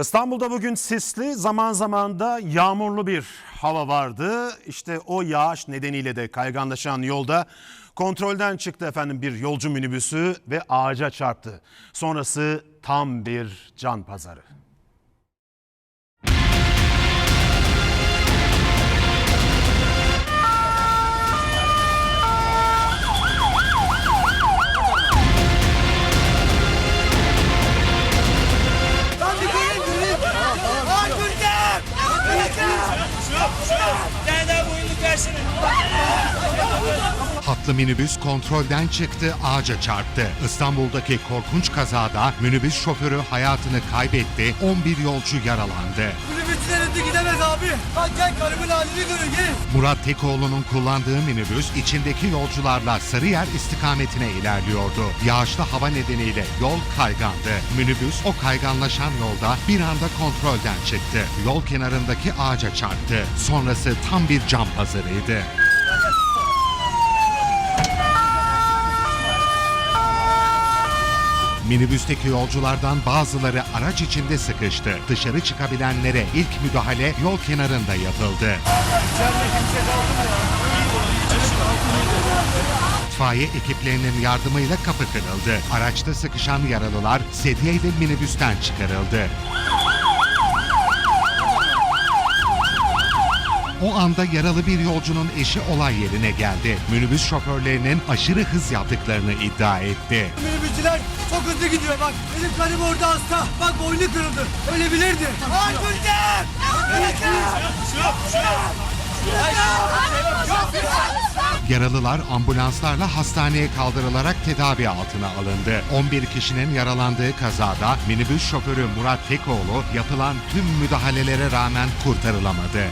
İstanbul'da bugün sisli, zaman zaman da yağmurlu bir hava vardı. İşte o yağış nedeniyle de kayganlaşan yolda kontrolden çıktı efendim bir yolcu minibüsü ve ağaca çarptı. Sonrası tam bir can pazarı. Hatlı minibüs kontrolden çıktı, ağaca çarptı. İstanbul'daki korkunç kazada minibüs şoförü hayatını kaybetti, 11 yolcu yaralandı. Minibüsler önde gidemez abi. Bak gel karımın halini görün gel. Murat Tekoğlu'nun kullandığı minibüs içindeki yolcularla Sarıyer istikametine ilerliyordu. Yağışlı hava nedeniyle yol kaygandı. Minibüs o kayganlaşan yolda bir anda kontrolden çıktı. Yol kenarındaki ağaca çarptı. Sonrası tam bir cam pazarıydı. Minibüsteki yolculardan bazıları araç içinde sıkıştı. Dışarı çıkabilenlere ilk müdahale yol kenarında yapıldı. İtfaiye ekiplerinin yardımıyla kapı kırıldı. Araçta sıkışan yaralılar sedyeyle minibüsten çıkarıldı. O anda yaralı bir yolcunun eşi olay yerine geldi. Minibüs şoförlerinin aşırı hız yaptıklarını iddia etti. Minibüsçüler çok hızlı gidiyor bak. Benim karım orada hasta. Bak boynu kırıldı. Ölebilirdi. Ay Gülcan! Gülcan! Yaralılar ambulanslarla hastaneye kaldırılarak tedavi altına alındı. 11 kişinin yaralandığı kazada minibüs şoförü Murat Tekoğlu yapılan tüm müdahalelere rağmen kurtarılamadı.